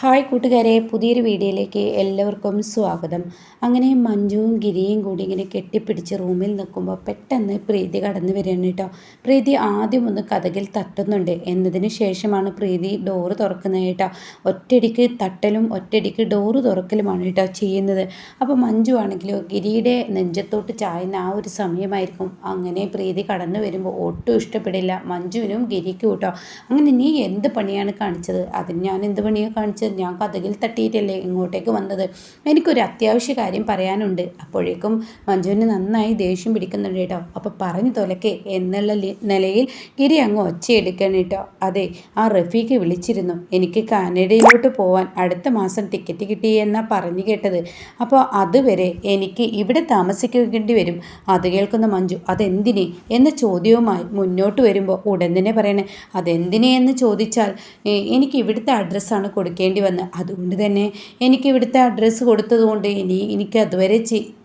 Hi കൂട്ടുകാരെ പുതിയൊരു വീഡിയോയിലേക്ക് എല്ലാവർക്കും സ്വാഗതം. അങ്ങനെ മഞ്ജുവും ഗിരിയും കൂടി ഇങ്ങനെ കെട്ടിപ്പിടിച്ച് റൂമിൽ നിൽക്കുമ്പോൾ പെട്ടെന്ന് പ്രീതി കടന്നു വരികയാണ് കേട്ടോ. പ്രീതി ആദ്യം ഒന്ന് കഥകിൽ തട്ടുന്നുണ്ട്. എന്നതിന് ശേഷമാണ് പ്രീതി ഡോറ് തുറക്കുന്നത് കേട്ടോ. ഒറ്റടിക്ക് തട്ടലും ഒറ്റയടിക്ക് ഡോറ് തുറക്കലുമാണ് കേട്ടോ ചെയ്യുന്നത്. അപ്പോൾ മഞ്ജു ആണെങ്കിലോ ഗിരിയുടെ നെഞ്ചത്തോട്ട് ചായുന്ന ആ ഒരു സമയമായിരിക്കും. അങ്ങനെ പ്രീതി കടന്നു വരുമ്പോൾ ഒട്ടും ഇഷ്ടപ്പെടില്ല. മഞ്ജുവിനും ഗിരിക്കും കേട്ടോ. അങ്ങനെ നീ എന്ത് പണിയാണ് കാണിച്ചത്? അതിന് ഞാൻ എന്ത് പണിയാണ് കാണിച്ചത്? ഞാൻ കഥകിൽ തട്ടിയിട്ടല്ലേ ഇങ്ങോട്ടേക്ക് വന്നത്? എനിക്കൊരു അത്യാവശ്യ കാര്യം പറയാനുണ്ട്. അപ്പോഴേക്കും മഞ്ജുവിന് നന്നായി ദേഷ്യം പിടിക്കുന്നുണ്ട് കേട്ടോ. അപ്പോൾ പറഞ്ഞു തൊലക്കെ എന്നുള്ള നിലയിൽ ഗിരി അങ്ങ് ഒച്ചയെടുക്കണം കേട്ടോ. അതെ ആ റഫീക്ക് വിളിച്ചിരുന്നു. എനിക്ക് കാനഡയിലോട്ട് പോവാൻ അടുത്ത മാസം ടിക്കറ്റ് കിട്ടി എന്നാ പറഞ്ഞു കേട്ടത്. അപ്പോൾ അതുവരെ എനിക്ക് ഇവിടെ താമസിക്കേണ്ടി വരും. അത് കേൾക്കുന്ന മഞ്ജു അതെന്തിനെ? എന്ന ചോദ്യവുമായി മുന്നോട്ട് വരുമ്പോൾ ഉടൻ തന്നെ പറയണേ അതെന്തിനെ? എന്ന് ചോദിച്ചാൽ എനിക്ക് ഇവിടുത്തെ അഡ്രസ്സാണ് കൊടുക്കേണ്ടി വേണ്ടി വന്ന്. അതുകൊണ്ട് തന്നെ എനിക്ക് ഇവിടുത്തെ അഡ്രസ്സ് കൊടുത്തതുകൊണ്ട് ഇനി എനിക്ക് അതുവരെ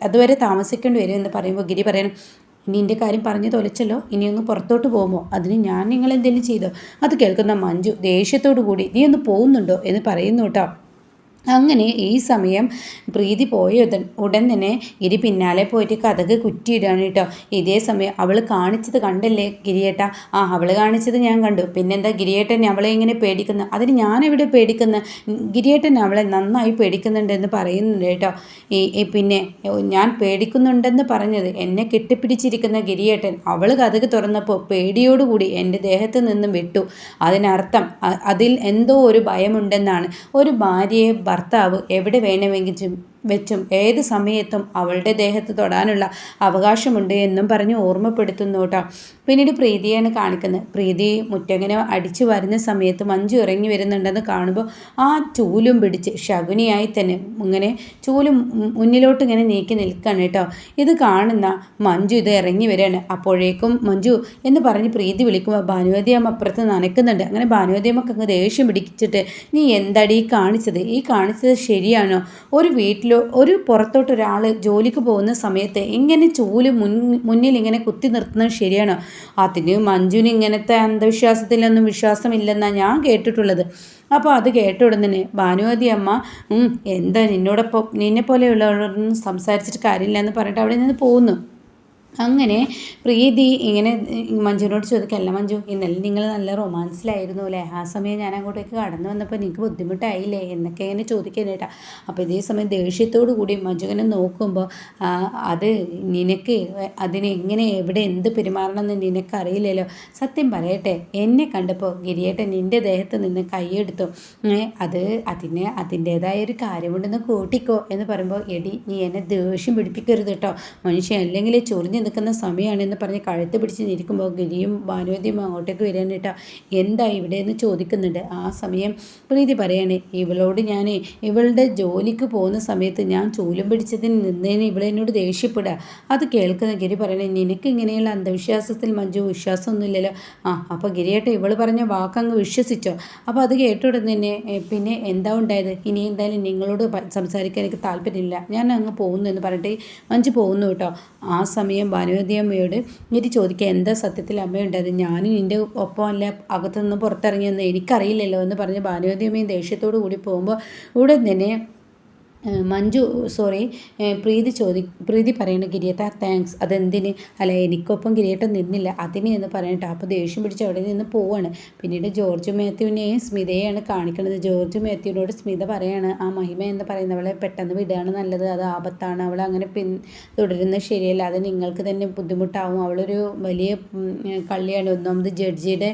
അതുവരെ താമസിക്കേണ്ടി വരും എന്ന് പറയുമ്പോൾ ഗിരി പറയണം ഇനി എന്റെ കാര്യം പറഞ്ഞു തൊലച്ചല്ലോ ഇനി ഒന്ന് പുറത്തോട്ട് പോകുമോ? അതിന് ഞാൻ നിങ്ങൾ എന്തെങ്കിലും ചെയ്തോ? അത് കേൾക്കുന്ന മഞ്ജു ദേഷ്യത്തോടു കൂടി നീ ഒന്ന് പോകുന്നുണ്ടോ? എന്ന് പറയുന്നു കേട്ടോ. അങ്ങനെ ഈ സമയം പ്രീതി പോയ ഉടൻ തന്നെ ഗിരി പിന്നാലെ പോയിട്ട് കഥക് കുറ്റിയിടാണ് കേട്ടോ. ഇതേ സമയം അവൾ കാണിച്ചത് കണ്ടല്ലേ ഗിരിയേട്ട? ആ അവൾ കാണിച്ചത് ഞാൻ കണ്ടു. പിന്നെന്താ ഗിരിയേട്ടൻ അവളെ ഇങ്ങനെ പേടിക്കുന്നു? അതിന് ഞാനെവിടെ പേടിക്കുന്നു? ഗിരിയേട്ടൻ അവളെ നന്നായി പേടിക്കുന്നുണ്ടെന്ന് പറയുന്നുണ്ട് കേട്ടോ. ഈ പിന്നെ ഞാൻ പേടിക്കുന്നുണ്ടെന്ന് പറഞ്ഞത് എന്നെ കെട്ടിപ്പിടിച്ചിരിക്കുന്ന ഗിരിയേട്ടൻ അവൾ കഥക് തുറന്നപ്പോൾ പേടിയോടുകൂടി എന്റെ ദേഹത്ത് നിന്നും വിട്ടു. അതിനർത്ഥം അതിൽ എന്തോ ഒരു ഭയമുണ്ടെന്നാണ്. ഒരു ഭാര്യയെ ഭർത്താവ് എവിടെ വേണമെങ്കിലും വെച്ചും ഏത് സമയത്തും അവളുടെ ദേഹത്ത് തൊടാനുള്ള അവകാശമുണ്ട് എന്നും പറഞ്ഞ് ഓർമ്മപ്പെടുത്തുന്നു കേട്ടോ പിന്നീട് പ്രീതിയാണ് കാണിക്കുന്നത്. പ്രീതി മുറ്റങ്ങനെ അടിച്ചു വരുന്ന സമയത്ത് മഞ്ജു ഇറങ്ങി വരുന്നുണ്ടെന്ന് കാണുമ്പോൾ ആ ചൂലും പിടിച്ച് ശകുനിയായി തന്നെ ഇങ്ങനെ ചൂലും മുന്നിലോട്ട് ഇങ്ങനെ നീക്കി നിൽക്കുകയാണ് കേട്ടോ. ഇത് കാണുന്ന മഞ്ജു ഇത് ഇറങ്ങി വരികയാണ്. അപ്പോഴേക്കും മഞ്ജു എന്ന് പറഞ്ഞ് പ്രീതി വിളിക്കുമ്പോൾ ഭാനുവതി അമ്മ അപ്പുറത്ത് നനയ്ക്കുന്നുണ്ട് അങ്ങനെ ഭാനുവതി അമ്മയ്ക്ക് അങ്ങ് ദേഷ്യം പിടിച്ചിട്ട് നീ എന്താടി കാണിച്ചത്? ഈ കാണിച്ചത് ശരിയാണോ? ഒരു വീട്ടിൽ ഒരു പുറത്തോട്ട് ഒരാൾ ജോലിക്ക് പോകുന്ന സമയത്ത് ഇങ്ങനെ ചൂൽ മുൻ മുന്നിൽ ഇങ്ങനെ കുത്തി നിർത്തുന്നത് ശരിയാണോ? അതിന് മഞ്ജുവിന് ഇങ്ങനത്തെ അന്ധവിശ്വാസത്തിലൊന്നും വിശ്വാസമില്ലെന്നാണ് ഞാൻ കേട്ടിട്ടുള്ളത്. അപ്പോൾ അത് കേട്ട ഉടനെ ഭാനുവതി അമ്മ എന്താ നിന്നോടൊപ്പം നിന്നെ പോലെയുള്ളവരോടൊന്നും സംസാരിച്ചിട്ട് കാര്യമില്ല എന്ന് പറഞ്ഞിട്ട് അവിടെ നിന്ന് പോകുന്നു അങ്ങനെ പ്രീതി ഇങ്ങനെ മഞ്ജുവിനോട് ചോദിക്കല്ല മഞ്ജു ഇന്നലെ നിങ്ങൾ നല്ല റൊമാൻസിലായിരുന്നു അല്ലേ? ആ സമയം ഞാൻ അങ്ങോട്ടേക്ക് കടന്നു വന്നപ്പോൾ നിങ്ങൾക്ക് ബുദ്ധിമുട്ടായില്ലേ? എന്നൊക്കെ ഇങ്ങനെ ചോദിക്കാനേട്ടാ അപ്പോൾ ഇതേ സമയം ദേഷ്യത്തോടു കൂടി മഞ്ജു ഇങ്ങനെ നോക്കുമ്പോൾ അത് നിനക്ക് അതിനെങ്ങനെ എവിടെ എന്ത് പെരുമാറണമെന്ന് നിനക്കറിയില്ലല്ലോ? സത്യം പറയട്ടെ എന്നെ കണ്ടപ്പോൾ ഗിരിയേട്ടൻ നിന്റെ ദേഹത്ത് നിന്ന് കൈയെടുത്തു. അത് അതിന് അതിന്റേതായ ഒരു കാര്യമുണ്ടെന്ന് കൂട്ടിക്കോ എന്ന് പറയുമ്പോൾ എടി നീ എന്നെ ദേഷ്യം പിടിപ്പിക്കരുത് കേട്ടോ. മനുഷ്യൻ അല്ലെങ്കിൽ ചൊറിഞ്ഞ് നിൽക്കുന്ന സമയമാണെന്ന് പറഞ്ഞ് കഴുത്ത് പിടിച്ച് നിൽക്കുമ്പോൾ ഗിരിയും ഭാനുവതിയും അങ്ങോട്ടേക്ക് വരാനിട്ട എന്താ ഇവിടെ എന്ന് ചോദിക്കുന്നുണ്ട്. ആ സമയം പ്രീതി പറയാണ് ഇവളോട് ഞാൻ ഇവളുടെ ജോലിക്ക് പോകുന്ന സമയത്ത് ഞാൻ ചൂലും പിടിച്ചതിന് നിന്നതിന് ഇവളെന്നോട് ദേഷ്യപ്പെടുക. അത് കേൾക്കുന്ന ഗിരി പറയണേ നിനക്ക് ഇങ്ങനെയുള്ള അന്ധവിശ്വാസത്തിൽ മഞ്ജു വിശ്വാസമൊന്നുമില്ലല്ലോ. ആ അപ്പോൾ ഗിരിയേട്ട ഇവൾ പറഞ്ഞ വാക്കങ്ങ് വിശ്വസിച്ചോ? അപ്പോൾ അത് കേട്ടുടൻ തന്നെ പിന്നെ എന്താ ഉണ്ടായത്? ഇനി എന്തായാലും നിങ്ങളോട് സംസാരിക്കാൻ എനിക്ക് താല്പര്യമില്ല. ഞാൻ അങ്ങ് പോകുന്നു എന്ന് പറഞ്ഞിട്ട് മഞ്ജു പോകുന്നു കേട്ടോ. ആ സമയം ഭാനുവതി അമ്മയോട് എന്നിട്ട് ചോദിക്കുക എന്താ സത്യത്തിൽ അമ്മയുണ്ടായത് ഞാനും നിന്റെ ഒപ്പം അല്ല അകത്തുനിന്ന് പുറത്തിറങ്ങിയെന്ന് എനിക്കറിയില്ലല്ലോ എന്ന് പറഞ്ഞ് ഭാനുവതി അമ്മയും ദേഷ്യത്തോടു കൂടി പോകുമ്പോൾ ഉടൻ തന്നെ മഞ്ജു സോറി പ്രീതി ചോദി പ്രീതി പറയണ ഗിരിയേട്ട താങ്ക്സ് അതെന്തിന്? അല്ല എനിക്കൊപ്പം ഗിരിയേട്ട നിന്നില്ല. അതിന് എന്ന് പറയട്ടെ അപ്പോൾ ദേഷ്യം പിടിച്ച് അവിടെ നിന്ന് പോവാണ്. പിന്നീട് ജോർജ് മാത്യുവിനെയും സ്മിതയെയാണ് കാണിക്കുന്നത് ജോർജ് മാത്യുവിനോട് സ്മിത പറയാണ് ആ മഹിമ എന്ന് പറയുന്നവളെ പെട്ടെന്ന് വിടുകയാണ് നല്ലത്. അത് ആപത്താണ്. അവൾ അങ്ങനെ പിൻ തുടരുന്നത് ശരിയല്ല. അത് നിങ്ങൾക്ക് തന്നെ ബുദ്ധിമുട്ടാവും. അവളൊരു വലിയ കള്ളിയാണ്. ഒന്നാമത് ജഡ്ജിയുടെ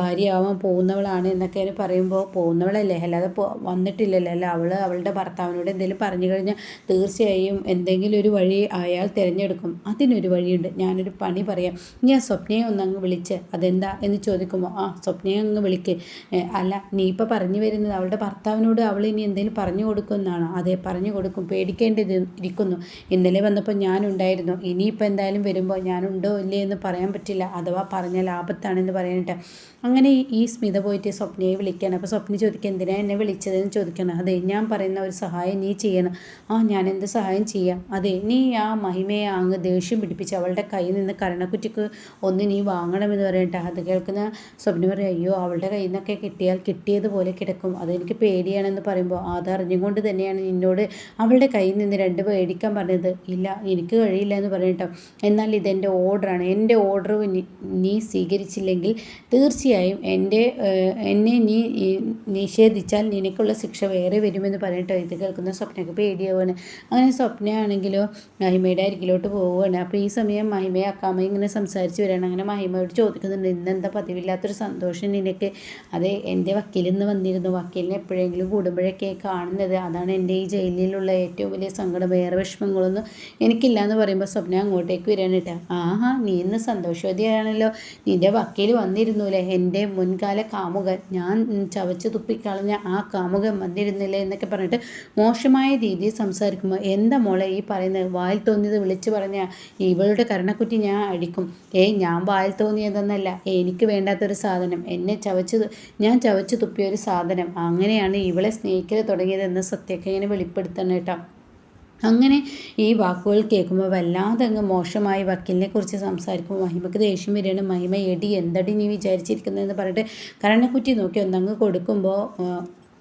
ഭാര്യയാവാൻ പോകുന്നവളാണ് എന്നൊക്കെ പറയുമ്പോൾ പോകുന്നവളല്ലേ? അല്ലാതെ വന്നിട്ടില്ലല്ലോ. അല്ല അവൾ അവളുടെ ഭർത്താവിനോട് എന്തെങ്കിലും പറഞ്ഞു കഴിഞ്ഞാൽ തീർച്ചയായും എന്തെങ്കിലും ഒരു വഴി അയാൾ തിരഞ്ഞെടുക്കും. അതിനൊരു വഴിയുണ്ട്. ഞാനൊരു പണി പറയാം. ഞാൻ സ്വപ്നയെ ഒന്നങ്ങ് വിളിച്ച്. അതെന്താ എന്ന് ചോദിക്കുമ്പോൾ ആ സ്വപ്നയെ അങ്ങ് വിളിക്ക്. അല്ല നീ ഇപ്പോൾ പറഞ്ഞു വരുന്നത് അവളുടെ ഭർത്താവിനോട് അവൾ ഇനി എന്തെങ്കിലും പറഞ്ഞു കൊടുക്കുമെന്നാണോ അതെ പറഞ്ഞു കൊടുക്കും. പേടിക്കേണ്ടത് ഇരിക്കുന്നു. ഇന്നലെ വന്നപ്പോൾ ഞാനുണ്ടായിരുന്നു. ഇനിയിപ്പോൾ എന്തായാലും വരുമ്പോൾ ഞാനുണ്ടോ ഇല്ലേ എന്ന് പറയാൻ പറ്റില്ല. അഥവാ പറഞ്ഞ ലാഭത്താണെന്ന് പറയാനിട്ട് അങ്ങനെ ഈ സ്മിത പോയിട്ട് സ്വപ്നയെ വിളിക്കുകയാണ് അപ്പോൾ സ്വപ്ന ചോദിക്കുക എന്തിനാ എന്നെ വിളിച്ചതെന്ന് ചോദിക്കണം? അതെ ഞാൻ പറയുന്ന ഒരു സഹായം നീ ചെയ്യണം. ആ ഞാൻ എന്ത് സഹായം ചെയ്യാം? അതെ നീ ആ മഹിമയെ അങ്ങ് ദേഷ്യം പിടിപ്പിച്ച് അവളുടെ കയ്യിൽ നിന്ന് കരണക്കുറ്റിക്ക് ഒന്ന് നീ വാങ്ങണമെന്ന് പറയട്ടെ അത് കേൾക്കുന്ന സ്വപ്ന പറയും അയ്യോ അവളുടെ കയ്യിൽ നിന്നൊക്കെ കിട്ടിയാൽ കിട്ടിയതുപോലെ കിടക്കും. അതെനിക്ക് പേടിയാണെന്ന് പറയുമ്പോൾ അതറിഞ്ഞുകൊണ്ട് തന്നെയാണ് നിന്നോട് അവളുടെ കയ്യിൽ നിന്ന് രണ്ട് പേടിക്കാൻ പറഞ്ഞത്. ഇല്ല എനിക്ക് കഴിയില്ല എന്ന് പറയട്ടോ എന്നാൽ ഇതെന്റെ ഓർഡറാണ് എന്റെ ഓർഡർ നീ സ്വീകരിച്ചില്ലെങ്കിൽ തീർച്ചയായും എന്റെ എന്നെ നീ നിഷേധിച്ചാൽ നിനക്കുള്ള ശിക്ഷ വേറെ വരുമെന്ന് പറഞ്ഞിട്ട് ഇത് കേൾക്കുന്ന സ്വപ്നയ്ക്ക് പേടിയാവുകയാണ്. അങ്ങനെ സ്വപ്നയാണെങ്കിലോ മഹിമയുടെ അരികിലോട്ട് പോവുകയാണ്. അപ്പോൾ ഈ സമയം മഹിമയെ അക്കാമ ഇങ്ങനെ സംസാരിച്ച് വരികയാണ്. അങ്ങനെ മഹിമയോട് ചോദിക്കുന്നുണ്ട് ഇന്നെന്താ പതിവില്ലാത്തൊരു സന്തോഷം നിനക്ക്? അതെ എന്റെ വക്കീലിന്ന് വന്നിരുന്നു. വക്കീലിനെ എപ്പോഴെങ്കിലും കൂടുമ്പോഴൊക്കെ കാണുന്നത്. അതാണ് എന്റെ ഈ ജയിലിലുള്ള ഏറ്റവും വലിയ സങ്കടം. വേറെ വിഷമങ്ങളൊന്നും എനിക്കില്ല എന്ന് പറയുമ്പോൾ സ്വപ്ന അങ്ങോട്ടേക്ക് വരികയാണ് കേട്ടോ. ആഹാ നീ ഇന്ന് സന്തോഷവതിയാണല്ലോ. നിന്റെ വക്കീൽ വന്നിരുന്നുല്ലേ എന്റെ മുൻകാല കാമുകൻ. ഞാൻ ചവച്ച് തുപ്പിക്കളഞ്ഞ ആ കാമുകൻ വന്നിരുന്നില്ല എന്നൊക്കെ പറഞ്ഞിട്ട് മോശമായ രീതിയിൽ സംസാരിക്കുമ്പോൾ എന്താ മോളെ ഈ പറയുന്നത്? വായിൽ തോന്നിയത് വിളിച്ചു പറഞ്ഞ ഇവളുടെ കരണക്കുറ്റി ഞാൻ അടിക്കും ഏയ് ഞാൻ വായിൽ തോന്നിയതെന്നല്ല. എനിക്ക് വേണ്ടാത്തൊരു സാധനം. എന്നെ ചവച്ച് ഞാൻ ചവച്ച് തുപ്പിയ ഒരു സാധനം. അങ്ങനെയാണ് ഇവളെ സ്നേഹിക്കൽ തുടങ്ങിയതെന്ന് സത്യക്കെ ഇങ്ങനെ വെളിപ്പെടുത്തണം കേട്ടോ. അങ്ങനെ ഈ വാക്കുകൾ കേൾക്കുമ്പോൾ വല്ലാതെ അങ്ങ് മോശമായി വക്കീലിനെ കുറിച്ച് സംസാരിക്കുമ്പോൾ മഹിമക്ക് ദേഷ്യം വരികയാണ്. മഹിമ എടി എന്തടി നീ വിചാരിച്ചിരിക്കുന്നതെന്ന് പറഞ്ഞിട്ട് കരണക്കുറ്റി നോക്കി ഒന്നങ്ങ് കൊടുക്കുമ്പോൾ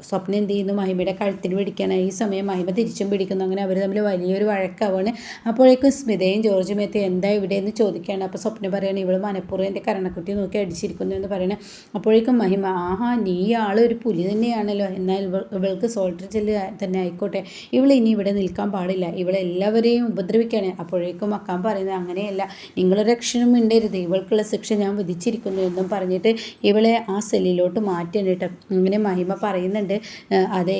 സ്വപ്നം എന്ത് ചെയ്യുന്നു? മഹിമയുടെ കഴുത്തിന് പിടിക്കാനായി ഈ സമയം മഹിമ തിരിച്ചും പിടിക്കുന്നു. അങ്ങനെ അവർ തമ്മിൽ വലിയൊരു വഴക്കാവാണ്. അപ്പോഴേക്കും സ്മിതയും ജോർജ് എത്തി എന്താ ഇവിടെ? എന്ന് ചോദിക്കുകയാണ്. അപ്പോൾ സ്വപ്നം പറയുകയാണ് ഇവൾ മനഃപൂർവം എന്റെ കരണക്കുട്ടി നോക്കി അടിച്ചിരിക്കുന്നു എന്ന് പറയണേ. അപ്പോഴേക്കും മഹിമ ആഹാ നീ ആൾ ഒരു പുലി തന്നെയാണല്ലോ. എന്നാൽ ഇവൾ ഇവൾക്ക് സോൾട്ടർ ജെല്ല് തന്നെ ആയിക്കോട്ടെ. ഇവൾ ഇനി ഇവിടെ നിൽക്കാൻ പാടില്ല. ഇവളെല്ലാവരെയും ഉപദ്രവിക്കുകയാണ്. അപ്പോഴേക്കും അക്കാൻ പറയുന്നത് അങ്ങനെയല്ല. നിങ്ങളൊരു അക്ഷരം ഉണ്ടരുത് ഇവൾക്കുള്ള ശിക്ഷ ഞാൻ വിധിച്ചിരിക്കുന്നു എന്നും പറഞ്ഞിട്ട് ഇവളെ ആ സെല്ലിലോട്ട് മാറ്റാൻ കേട്ടോ. അങ്ങനെ മഹിമ പറയുന്നുണ്ട്. പറയുന്നുണ്ട് അതെ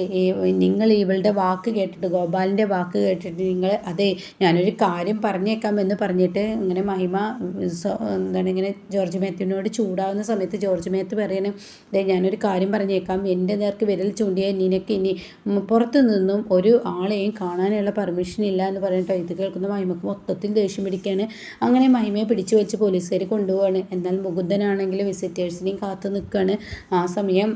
നിങ്ങൾ ഇവളുടെ വാക്ക് കേട്ടിട്ട് ഗോപാലിന്റെ വാക്ക് കേട്ടിട്ട് നിങ്ങൾ അതെ ഞാനൊരു കാര്യം പറഞ്ഞേക്കാം എന്ന് പറഞ്ഞിട്ട് ഇങ്ങനെ മഹിമ എന്താണ് ഇങ്ങനെ ജോർജ് മേത്തിനോട് ചൂടാവുന്ന സമയത്ത് ജോർജ് മേത്ത് പറയണം അതെ ഞാനൊരു കാര്യം പറഞ്ഞേക്കാം. എന്റെ നേർക്ക് വിരൽ ചൂണ്ടിയ നിനക്ക് ഇനി പുറത്തു നിന്നും ഒരു ആളെയും കാണാനുള്ള പെർമിഷൻ ഇല്ല എന്ന് പറഞ്ഞിട്ട് ഇത് കേൾക്കുന്ന മഹിമക്ക് മൊത്തത്തിൽ ദേഷ്യം പിടിക്കുകയാണ് അങ്ങനെ മഹിമയെ പിടിച്ചു വെച്ച് പോലീസുകാർ കൊണ്ടുപോവാണ്. എന്നാൽ മുകുന്ദനാണെങ്കിൽ വിസിറ്റേഴ്സിനെയും കാത്തു നിൽക്കുകയാണ് ആ സമയം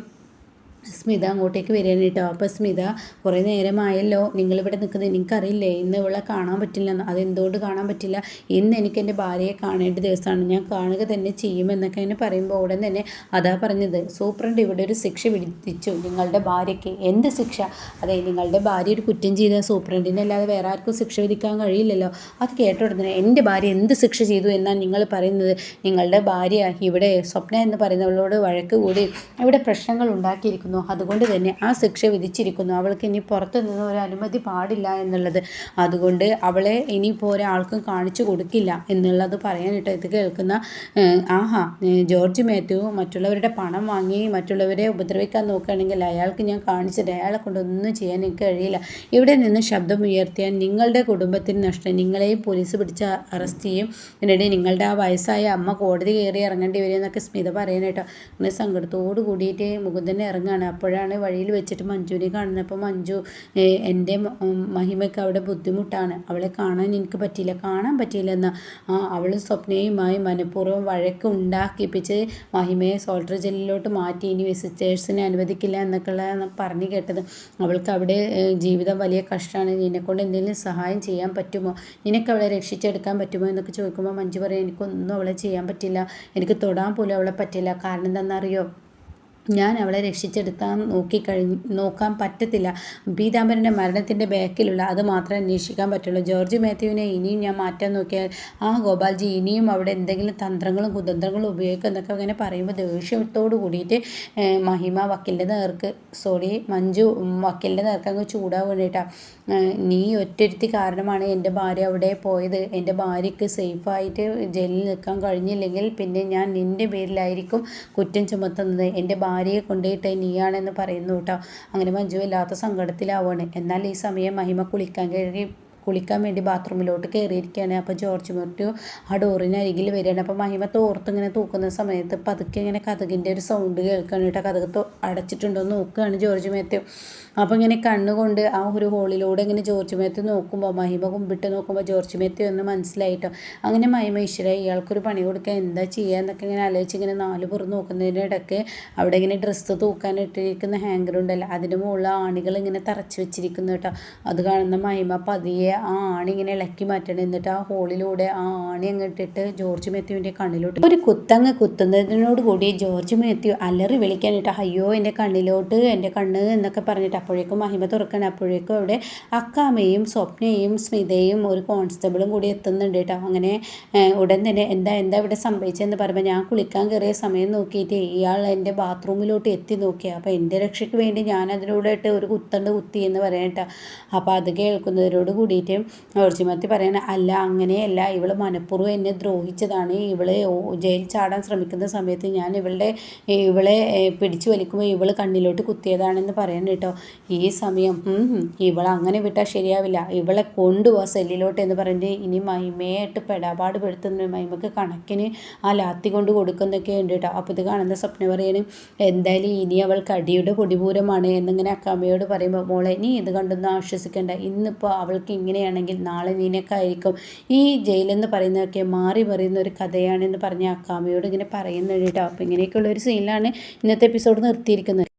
സ്മിത അങ്ങോട്ടേക്ക് വരികയാണ് കേട്ടോ. അപ്പോൾ സ്മിത കുറേ നേരമായല്ലോ നിങ്ങളിവിടെ നിൽക്കുന്നത്. എനിക്കറിയില്ലേ ഇന്ന് ഇവളെ കാണാൻ പറ്റില്ല അതെന്തുകൊണ്ട് കാണാൻ പറ്റില്ല? ഇന്ന് എനിക്ക് എന്റെ ഭാര്യയെ കാണേണ്ട ദിവസമാണ്. ഞാൻ കാണുക തന്നെ ചെയ്യുമെന്നൊക്കെ എന്നെ പറയുമ്പോൾ ഉടൻ തന്നെ അതാ പറഞ്ഞത്. സൂപ്രണ്ട് ഇവിടെ ഒരു ശിക്ഷ വിധിച്ചു. നിങ്ങളുടെ ഭാര്യയ്ക്ക് എന്ത് ശിക്ഷ? അതെ നിങ്ങളുടെ ഭാര്യ ഒരു കുറ്റം ചെയ്ത സൂപ്രണ്ടിനെ അല്ലാതെ വേറെ ആർക്കും ശിക്ഷ വിധിക്കാൻ കഴിയില്ലല്ലോ. അത് കേട്ട ഉടനെ എന്റെ ഭാര്യ എന്ത് ശിക്ഷ ചെയ്തു എന്നാണ് നിങ്ങൾ പറയുന്നത്? നിങ്ങളുടെ ഭാര്യ ഇവിടെ സ്വപ്ന എന്ന് പറയുന്നവളോട് വഴക്ക് കൂടി ഇവിടെ പ്രശ്നങ്ങൾ ഉണ്ടാക്കിയിരിക്കുന്നു. ഉണ്ടായിരുന്നു അതുകൊണ്ട് തന്നെ ആ ശിക്ഷ വിധിച്ചിരിക്കുന്നു. അവൾക്ക് ഇനി പുറത്തു നിന്ന് ഒരു അനുമതി പാടില്ല എന്നുള്ളത്. അതുകൊണ്ട് അവളെ ഇനിയിപ്പോൾ ഒരാൾക്കും കാണിച്ചു കൊടുക്കില്ല എന്നുള്ളത് പറയാനിട്ട് ഇത് കേൾക്കുന്ന ആഹാ ജോർജ് മാത്യു മറ്റുള്ളവരുടെ പണം വാങ്ങി മറ്റുള്ളവരെ ഉപദ്രവിക്കാൻ നോക്കുകയാണെങ്കിൽ അയാൾക്ക് ഞാൻ കാണിച്ചിട്ട് അയാളെ കൊണ്ടൊന്നും ചെയ്യാൻ എനിക്ക് കഴിയില്ല. ഇവിടെ നിന്ന് ശബ്ദം ഉയർത്തിയാൽ നിങ്ങളുടെ കുടുംബത്തിന് നഷ്ടം. നിങ്ങളെയും പോലീസ് പിടിച്ച അറസ്റ്റ് ചെയ്യും. എന്നിട്ട് നിങ്ങളുടെ ആ വയസ്സായ അമ്മ കോടതി കയറി ഇറങ്ങേണ്ടി വരും എന്നൊക്കെ സ്മിത പറയാനായിട്ടോ അങ്ങനെ സങ്കടത്തോട് കൂടിയിട്ട് മുകുന്ദനെ ഇറങ്ങുകയാണ് അപ്പോഴാണ് വഴിയിൽ വെച്ചിട്ട് മഞ്ജുവിനെ കാണുന്നത്. അപ്പോൾ മഞ്ജു എന്റെ മഹിമയ്ക്ക് അവിടെ ബുദ്ധിമുട്ടാണ്. അവളെ കാണാൻ എനിക്ക് പറ്റിയില്ല. കാണാൻ പറ്റിയില്ല എന്നാൽ ആ അവൾ സ്വപ്നയുമായി മനഃപൂർവം വഴക്ക് ഉണ്ടാക്കിപ്പിച്ച് മഹിമയെ സോൾട്ടർ ജെല്ലിലോട്ട് മാറ്റി. ഇനി വിസിറ്റേഴ്സിനെ അനുവദിക്കില്ല എന്നൊക്കെയുള്ള പറഞ്ഞു കേട്ടത്. അവൾക്ക് അവിടെ ജീവിതം വലിയ കഷ്ടമാണ്. നിന്നെക്കൊണ്ട് എന്തെങ്കിലും സഹായം ചെയ്യാൻ പറ്റുമോ? നിനക്ക് അവളെ രക്ഷിച്ചെടുക്കാൻ പറ്റുമോ? എന്നൊക്കെ ചോദിക്കുമ്പോൾ മഞ്ജു പറയും എനിക്കൊന്നും അവളെ ചെയ്യാൻ പറ്റില്ല. എനിക്ക് തൊടാൻ പോലും അവളെ പറ്റില്ല. കാരണം എന്താണെന്നറിയോ? ഞാൻ അവളെ രക്ഷിച്ചെടുത്താൻ നോക്കിക്കഴിഞ്ഞ് നോക്കാൻ പറ്റത്തില്ല. പീതാംബരന്റെ മരണത്തിന്റെ ബാക്കിലുള്ള അത് മാത്രമേ അന്വേഷിക്കാൻ പറ്റുള്ളൂ. ജോർജ് മാത്യുവിനെ ഇനിയും ഞാൻ മാറ്റാൻ നോക്കിയാൽ ആ ഗോപാൽജി ഇനിയും അവിടെ എന്തെങ്കിലും തന്ത്രങ്ങളും കുതന്ത്രങ്ങളും ഉപയോഗിക്കും എന്നൊക്കെ അങ്ങനെ പറയുമ്പോൾ ദേഷ്യത്തോട് കൂടിയിട്ട് മഹിമ വക്കീലിന്റെ നേർക്ക് സോറി മഞ്ജു വക്കീലിന്റെ നേർക്ക് അങ്ങ് ചൂടാൻ നീ ഒറ്റരുത്തി കാരണമാണ് എന്റെ ഭാര്യ അവിടെ പോയത്. എന്റെ ഭാര്യയ്ക്ക് സേഫായിട്ട് ജയിലിൽ നിൽക്കാൻ കഴിഞ്ഞില്ലെങ്കിൽ പിന്നെ ഞാൻ നിന്റെ പേരിലായിരിക്കും കുറ്റം ചുമത്തുന്നത്. എന്റെ ഭാര്യയെ കൊണ്ടുപോയിട്ട് നീയാണെന്ന് പറയുന്നു കേട്ടോ. അങ്ങനെ മഞ്ജു വല്ലാത്ത സങ്കടത്തിലാവുകയാണ് എന്നാൽ ഈ സമയം മഹിമ കുളിക്കാൻ കയറി കുളിക്കാൻ വേണ്ടി ബാത്റൂമിലോട്ട് കയറിയിരിക്കുകയാണ്. അപ്പോൾ ജോർജ് മറ്റു ആ ഡോറിന് അരികിൽ വരികയാണ്. അപ്പോൾ മഹിമ തോർത്ത് ഇങ്ങനെ തൂക്കുന്ന സമയത്ത് പതുക്കെ ഇങ്ങനെ കഥകിന്റെ ഒരു സൗണ്ട് കേൾക്കുകയാണ് കേട്ടോ. കഥക് തൊ- അടച്ചിട്ടുണ്ടോ എന്ന് നോക്കുകയാണ് ജോർജ് മേത്തു അപ്പോൾ ഇങ്ങനെ കണ്ണുകൊണ്ട് ആ ഒരു ഹോളിലൂടെ ഇങ്ങനെ ജോർജ് മേത്തു നോക്കുമ്പോൾ മഹിമ കുമ്പിട്ട് നോക്കുമ്പോൾ ജോർജ് മേത്തു എന്ന് മനസ്സിലായിട്ടോ അങ്ങനെ മഹിമ ഈശ്വര ഇയാൾക്കൊരു പണി കൊടുക്കുക എന്താ ചെയ്യുക എന്നൊക്കെ ഇങ്ങനെ ആലോചിച്ച് ഇങ്ങനെ നാല് പുറം നോക്കുന്നതിന്റെ ഇടയ്ക്ക് അവിടെ ഇങ്ങനെ ഡ്രസ്സ് തൂക്കാൻ ഇട്ടിരിക്കുന്ന ഹാങ്കർ ഉണ്ടല്ലോ അതിന്റെ മുകളിൽ ആണികൾ ഇങ്ങനെ തറച്ച് വെച്ചിരിക്കുന്നു കേട്ടോ. അത് കാണുന്ന മഹിമ പതിയെ ആ ആണി ഇങ്ങനെ ഇളക്കി മാറ്റണം. എന്നിട്ട് ആ ഹോളിലൂടെ ആ ആണി അങ്ങ് ഇട്ടിട്ട് ജോർജ് മാത്യുവിന്റെ കണ്ണിലോട്ട് ഒരു കുത്തങ്ങ് കുത്തുന്നതിനോട് കൂടി ജോർജ് മാത്യു അലറി വിളിക്കാനിട്ട് അയ്യോ എന്റെ കണ്ണിലോട്ട് എന്റെ കണ്ണ് എന്നൊക്കെ പറഞ്ഞിട്ട് അപ്പോഴേക്കും മഹിമ തുറക്കണം. അപ്പോഴേക്കും അവിടെ അക്കാമയും സ്വപ്നയും സ്മിതയും ഒരു കോൺസ്റ്റബിളും കൂടി എത്തുന്നുണ്ട് കേട്ടോ. അങ്ങനെ ഉടൻ തന്നെ എന്താ എന്താ ഇവിടെ സംഭവിച്ചതെന്ന് പറയുമ്പോൾ ഞാൻ കുളിക്കാൻ കയറിയ സമയം നോക്കിയിട്ട് ഇയാൾ എന്റെ ബാത്റൂമിലോട്ട് എത്തി നോക്കി. അപ്പോൾ എന്റെ രക്ഷയ്ക്ക് വേണ്ടി ഞാൻ അതിലൂടെ ഇട്ട് ഒരു കുത്തണ്ട് കുത്തി എന്ന് പറയട്ടോ അപ്പോൾ അത് കേൾക്കുന്നവരോട് കൂടിയിട്ട് ഓർജിമത്തി പറയണ അല്ല അങ്ങനെയല്ല. ഇവൾ മനഃപൂർവം എന്നെ ദ്രോഹിച്ചതാണ്. ഇവളെ ജയിൽ ചാടാൻ ശ്രമിക്കുന്ന സമയത്ത് ഞാൻ ഇവളുടെ ഇവളെ പിടിച്ചു വലിക്കുമ്പോൾ ഇവൾ കണ്ണിലോട്ട് കുത്തിയതാണെന്ന് പറയണം കേട്ടോ. ഈ സമയം ഇവളെ അങ്ങനെ വിട്ടാൽ ശരിയാവില്ല. ഇവളെ കൊണ്ടുപോവാ സെല്ലിലോട്ട് എന്ന് പറഞ്ഞിട്ട് ഇനി മൈമയായിട്ട് പെടാപാട് പെടുത്തുന്ന മൈമക്ക് കണക്കിന് ആ ലാത്തി കൊണ്ട് കൊടുക്കുന്നൊക്കെ ഉണ്ട് കേട്ടോ. അപ്പോൾ ഇത് കാണുന്ന സ്വപ്നം പറയണ് എന്തായാലും ഇനി അവൾ കടിയുടെ പൊടിപൂരമാണ് എന്നിങ്ങനെ അക്കാമ്മയോട് പറയുമ്പോൾ മോളെ നീ ഇത് കണ്ടൊന്നും ആശ്വസിക്കേണ്ട. ഇന്നിപ്പോൾ അവൾക്ക് ഇങ്ങനെയാണെങ്കിൽ നാളെ നിനക്കായിരിക്കും. ഈ ജയിലെന്ന് പറയുന്നതൊക്കെ മാറി പറയുന്ന ഒരു കഥയാണെന്ന് പറഞ്ഞ അക്കാമ്മയോട് ഇങ്ങനെ പറയുന്നുണ്ട് കേട്ടോ അപ്പോൾ ഇങ്ങനെയൊക്കെയുള്ള ഒരു സീനിലാണ് ഇന്നത്തെ എപ്പിസോഡ് നിർത്തിയിരിക്കുന്നത്.